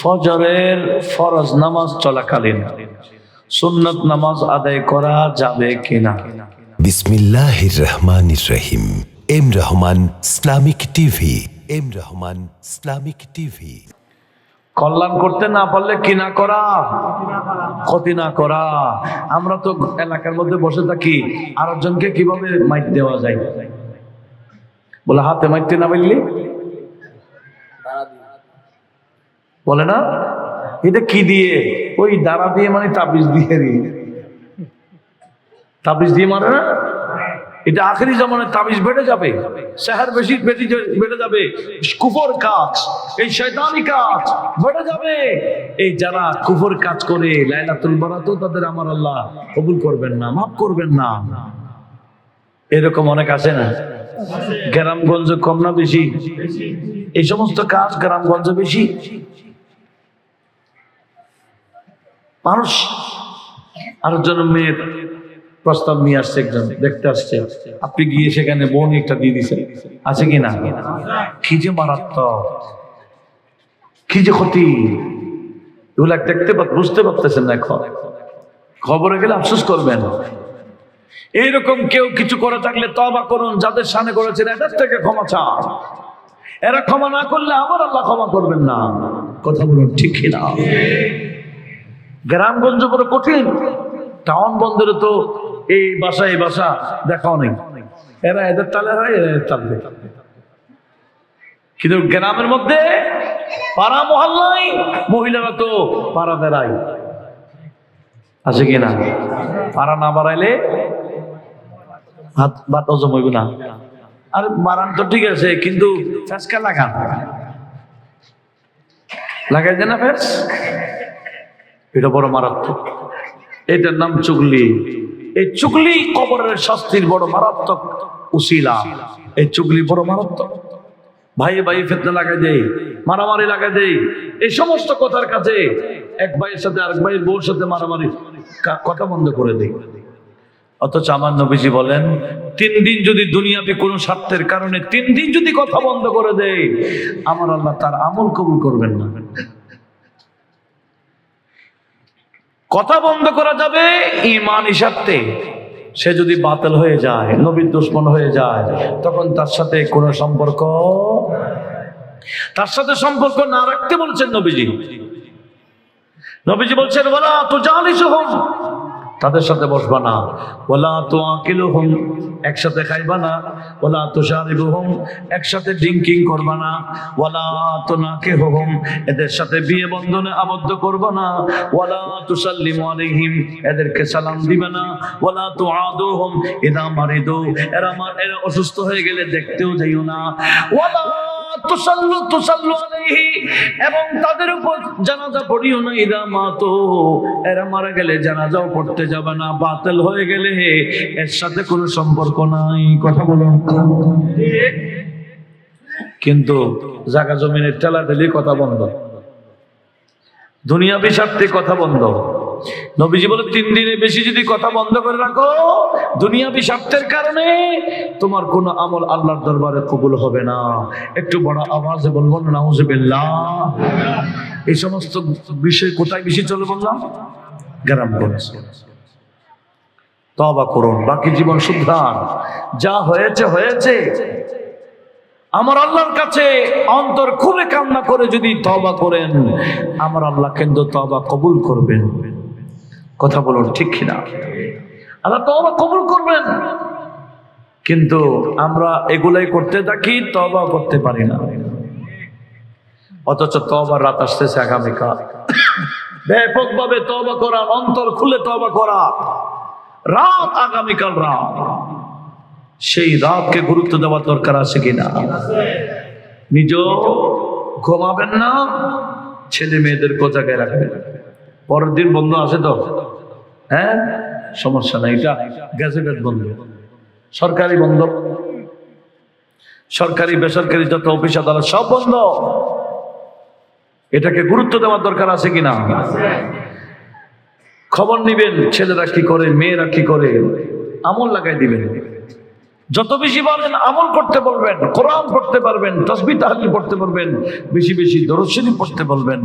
ফজরের ফরজ নামাজ চলাকালীন সুন্নত নামাজ আদায় করা যাবে কিনা? বিসমিল্লাহির রহমানির রহিম M Rahman Islamic TV. M Rahman Islamic TV. কল্যাণ করতে না পারলে কি না করা? ক্ষতি না করা। আমরা তো এলাকার মধ্যে বসে থাকি আরেকজনকে কীভাবে মাইক দেওয়া যায়? বলে হাতে মাইতে না পারলি বলে না? এটা কি দিয়ে? ওই দাঁড়া দিয়ে মানে তাবিজ দিয়ে রে। তাবিজ দিয়ে মারে না? এটা আখেরি জামানে তাবিজ বেড়ে যাবে। শহর বেশি বেশি বেড়ে যাবে। কুফর কাজ, এই শয়তানি কাজ বেড়ে যাবে। এই যারা কুফর কাজ করে, লাইলাতুল বারাতও তাদের আমার আল্লাহ কবুল করবেন না, মাফ করবেন না। এরকম অনেক আছে না? গ্রামগঞ্জ কম না বেশি? এই সমস্ত কাজ গ্রামগঞ্জে বেশি? মানুষ। আর আরেকজন মেয়ের প্রস্তাব নিয়ে আসছে একজন, দেখতে আসছে। আপনি গিয়ে সেখানে বোন একটা দিয়ে দিছেন। আছে কি না? কি যে মারাত্মক, কি যে ক্ষতি। এগুলা দেখতে বুঝতে পারতেছেন না এখন। খবরে গেলে আফসোস করবেন। এইরকম কেউ কিছু করে থাকলে তবা করুন, যাদের সামনে করেছেন এদের থেকে ক্ষমা চান। এরা ক্ষমা না করলে আমার আল্লাহ ক্ষমা করবেন না। কথা বলুন ঠিক না গ্রামগঞ্জ বড় কঠিন, টাউন বন্দরে তো এই বাসা এই বাসা দেখাও নেই। এরা এদের তালে, এরা এদের তালে। কিন্তু গ্রামের মধ্যে পাড়া মহল্লাই মহিলারা তো পাড়া বেড়াই আছে কিনা পাড়া না বাড়াইলে হাত বাত হইব না। আর বাড়ান তো ঠিক আছে, কিন্তু ফেসকা লাগান। লাগাই দেন না ফেস? এটা বড় মারাত্মক। এটার নাম চুগলি। এই চুগলি কবরের শাস্তির বড় মারাত্মক উসিলা। এই চুগলি বড় মারাত্মক। ভাইয়ে ভাই, ফেতনা লাগাই দেই, মারামারি লাগাই দেই। এই সমস্ত কথার কাছে এক ভাইয়ের সাথে আরেক ভাইয়ের বউর সাথে মারামারি কথা বন্ধ করে দেই। অথচ আমার নবীজি বলেন, তিন দিন যদি দুনিয়াতে কোনো স্বার্থের কারণে তিন দিন যদি কথা বন্ধ করে দেয় আমার আল্লাহ তার আমল কবুল করবেন না। কথা বন্ধ করা যাবে ইমান হিসাবতে। সে যদি বাতিল হয়ে যায়, নবীর দুশ্মন হয়ে যায়, তখন তার সাথে কোনো সম্পর্ক, তার সাথে সম্পর্ক না রাখতে বলছেন নবীজি। নবীজি বলছেন বলা তো জানিস তাদের সাথে বসবা না। ওলা তো আকিল হোম একসাথে খাইবা না। ওলা তো সারিব হোম একসাথে ড্রিঙ্কিং করবা না। ওলা তো নাকে হোম এদের সাথে বিয়ে বন্ধনে আবদ্ধ করবা না। ওলা তো সাল্লিম আলাইহিম, এদেরকে সালাম দিবে না। ওলা তো আদো হোম এদা মারি দো এরা আমার এরা অসুস্থ হয়ে গেলে দেখতেও যাইও না। ওলা তাদের উপর মারা গেলে পড়তে যাবে না, বাতিল হয়ে গেলে এর সাথে কোনো সম্পর্ক নাই। কথা বলুন। কিন্তু জায়গা জমিনের ঠেলাঠেলি কথা বন্ধ। দুনিয়া বিষার্থে কথা বন্ধ। নবীজি বলে, তিন দিনে বেশি যদি কথা বন্ধ করে রাখো দুনিয়া বিষার্থের কারণে তোমার কোনো আমল আল্লাহর দরবারে কবুল হবে না। একটু বড় আওয়াজে বলব না এই সমস্ত বিষয় কোথায় বেশি চলে বললাম? গ্রামগঞ্জ তবা করুন, বাকি জীবন শুদ্ধান যা হয়েছে হয়েছে। আমার আল্লাহর কাছে অন্তর খুলে কান্না করে যদি তবা করেন, আমার আল্লাহ কিন্তু তবা কবুল করবেন। কথা বলুন, ঠিক কিনা? আল্লাহ তবা কবুল করবেন। কিন্তু আমরা এগুলাই করতে থাকি তবা করতে পারি না। অথচ তবার রাত আসতেছে আগামীকাল। ব্যাপকভাবে তবা করা, অন্তর খুলে তবা করা। রাত আগামীকাল রাত। সেই রাতকে গুরুত্ব দেওয়ার দরকার আছে কিনা? নিজ ঘুমাবেন না, ছেলে মেয়েদের কোথাকায় রাখবেন। পরের দিন বন্ধ আছে তো? হ্যাঁ? সমস্যা নাই, এটা গ্যাজেটেড বন্ধ। সরকারি বন্ধ। সরকারি, বেসরকারি যত অফিস, আদালত সব বন্ধ। এটাকে গুরুত্ব দেওয়ার দরকার আছে কিনা? খবর নিবেন, ছেলেরা কি করে, মেয়েরা কি করে? আমল লাগাই দিবেন। যত বেশি পারেন আমল করতে বলবেন, কোরআন পড়তে পারবেন, তসবি তাহলিল পড়তে পারবেন, বেশি বেশি দরশনী পড়তে বলবেন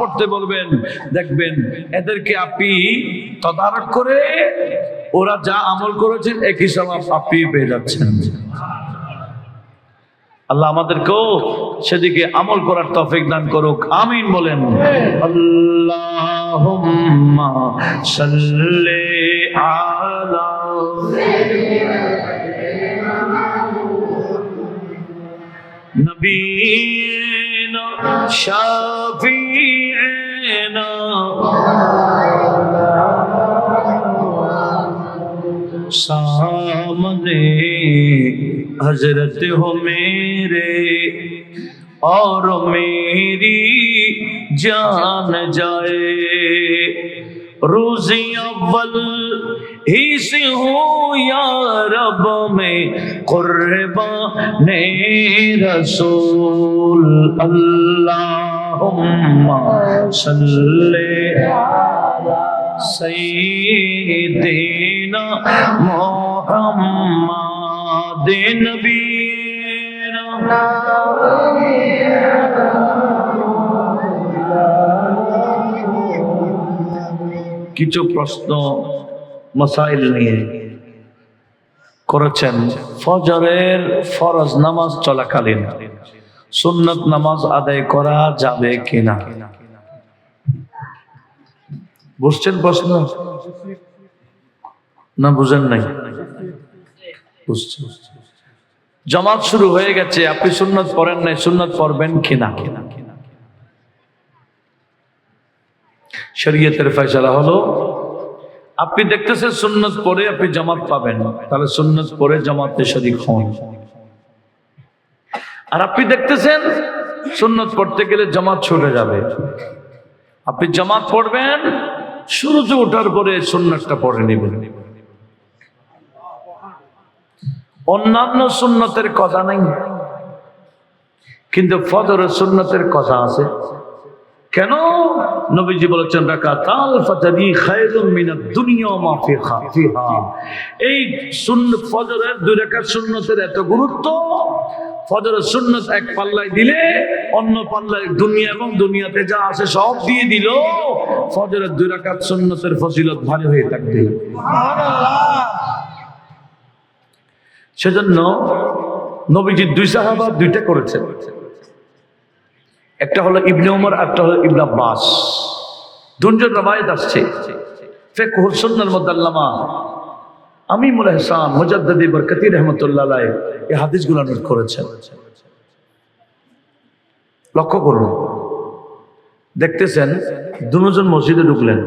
পড়তে বলবেন। দেখবেন, এদেরকে আপনি তদারক করে ওরা যা আমল করেছেন, একই সব আপনি পেয়ে যাচ্ছেন। আল্লাহ আমাদেরকেও সেদিকে আমল করার তফিক দান করুক, আমিন বলেন। আল্লাহ সাল্লি نبینا شفیعنا سامنے حضرت ہو میرے اور میری جان جائے۔ روزی اول ہی سے ہوں یا رب میں قربان رسول اللهم صل سيدنا محمد نبينا কিছু প্রশ্ন মশাইল নিয়ে করেছেন ফজরের ফরজ নামাজ চলাকালীন। সুন্নত নামাজ আদায় করা যাবে কিনা? বুঝছেন প্রশ্ন? না, বুঝেন নাই? জামাত শুরু হয়ে গেছে, আপনি সুন্নত পড়েন নাই, সুন্নত পড়বেন কিনা? শরীয়তের ফয়সালা হলো আপনি দেখতেছেন সুন্নত পরে আপনি জামাত পাবেন। তাহলে সুন্নত পরে জামাতে শরীক হন। আর আপনি দেখতেছেন সুন্নত পড়তে গেলে জামাত ছুটে যাবে। আপনি জামাত পড়বেন, সূর্য ওঠার পরে সুন্নতটা পড়ে নেবেন। অন্যান্য সুন্নতের কথা নাই, কিন্তু ফজরের সুন্নতের কথা আছে। কেন নবীজি বলেছেন রাকাতাল ফাতারি খায়রুম মিনাদ দুনিয়া মা ফিহা। এই সুন্নত ফজরের দুই রাকাত সুন্নতের এত গুরুত্ব, ফজরের সুন্নত এক পাল্লায় দিলে অন্য পাল্লায় দুনিয়া এবং দুনিয়াতে যা আছে সব দিয়ে দিল, ফজরের দুই রাকাত সুন্নতের ফজিলত ভারী হয়ে থাকবে। সেজন্য নবীজি দুই সাহাবা দুইটা করেছেন। একটা হলো ইবনে উমর একটা হলো ইবনে আব্বাস। দুজন রবায়ত আসছে। ফেকুল সুন্নার মধ্যে আল্লামা আমিমুল ইহসান মুজাদ্দিদি বরকতি রহমতুল্লাহ এই হাদিসগুলো নোট করেছেন। লক্ষ্য করুন, দেখতেছেন দুজন মসজিদে ঢুকলেন।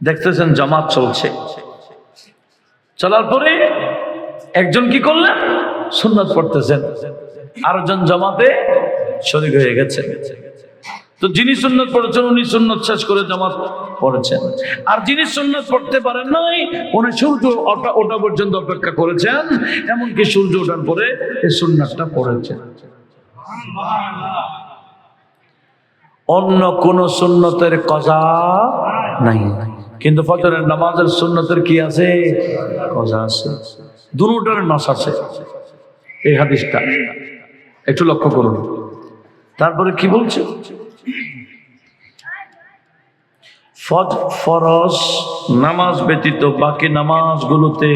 দেখতেছেন জামাত চলছে। চলার পরে একজন কি করলেন? সুন্নাত পড়তেছেন। আরেকজন জামাতে শরীর হয়ে গেছে। তো যিনি সুন্নত পড়েছেন, উনি সুন্নত শেষ করে জামাত পড়েছেন। আর যিনি সুন্নত পড়তে পারেন নাই, উনি সূর্য ওটা ওটা পর্যন্ত অপেক্ষা করেছেন। এমনকি সূর্য ওঠার পরে এই সুন্নাতটা পড়েছেন। অন্য কোন সুন্নতের কজা নাই। কিন্তু ফজরের নামাজের সুন্নতের কি আছে? কজা আছে। দুটার নাস আছে। এই হাদিসটা একটু লক্ষ্য করুন। তারপরে কি বলছে? ফজ ফরজ নামাজ ব্যতীত বাকি নামাজগুলোতে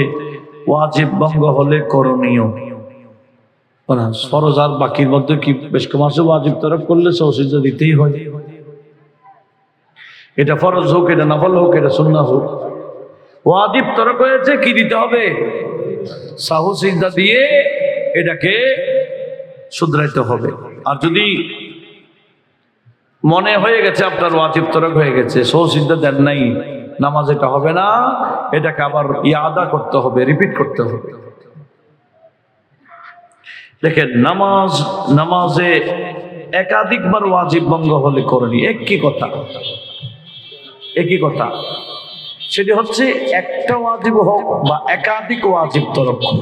ওয়াজিব ভঙ্গ হলে করণীয়। না, ফরজ আর বাকির মধ্যে কি বেশ কম আছে? ওয়াজিব তরফ করলে সহসিজা দিতেই হয়। এটা ফরজ হোক এটা নফল হোক এটা সুন্না হোক। ওয়াজিব তরফ হয়েছে কি দিতে হবে? সাহসিজা দিয়ে এটাকে শুধরাইতে হবে। আর যদি মনে হয়ে গেছে আপনার ওয়াজিব তরক হয়ে গেছে সৌসিদ্ধা দেন নাই, নামাজ এটা হবে না, এটাকে আবার ইয়াদা করতে হবে রিপিট করতে হবে। দেখেন, নামাজ, নামাজে একাধিকবার ওয়াজিব ভঙ্গ হলে করণী একই কথা? একই কথা? সেটি হচ্ছে একটা ওয়াজিব হোক বা একাধিক ওয়াজিব তরক হোক।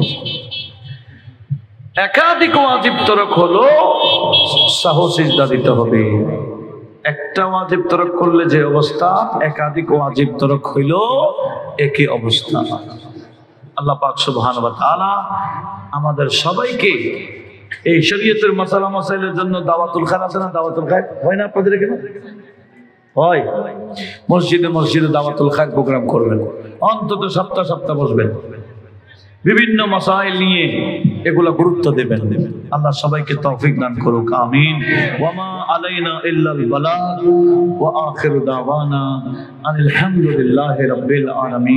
একাধিক ওয়াজিব তরক হলো সাহসিজদা দিতে হবে। একটা ওয়াজিব তরক করলে যে অবস্থা, একাধিক ওয়াজিব তরক হইল একই অবস্থা। আল্লাহ পাক সুবহানাহু ওয়া তাআলা আমাদের সবাইকে এই শরীয়তের মশালা মশাইলের জন্য দাওয়াতুল খান আছে না দাওয়াতুল খান হয় না আপনাদের এখানে? হয়। মসজিদে মসজিদে দাওয়াতুল খায়ের প্রোগ্রাম করবেন। অন্তত সপ্তাহ সপ্তাহ বসবেন। বিভিন্ন মশাইল নিয়ে এগুলো গুরুত্ব দেবেন। আল্লাহ সবাইকে তৌফিক দান করুক, আমিন। ওয়ামা আলাইনা ইল্লাল বালাগ ওয়া আখিরু দাওয়ানা আনিল হামদুলিল্লাহি রাব্বিল আলামিন।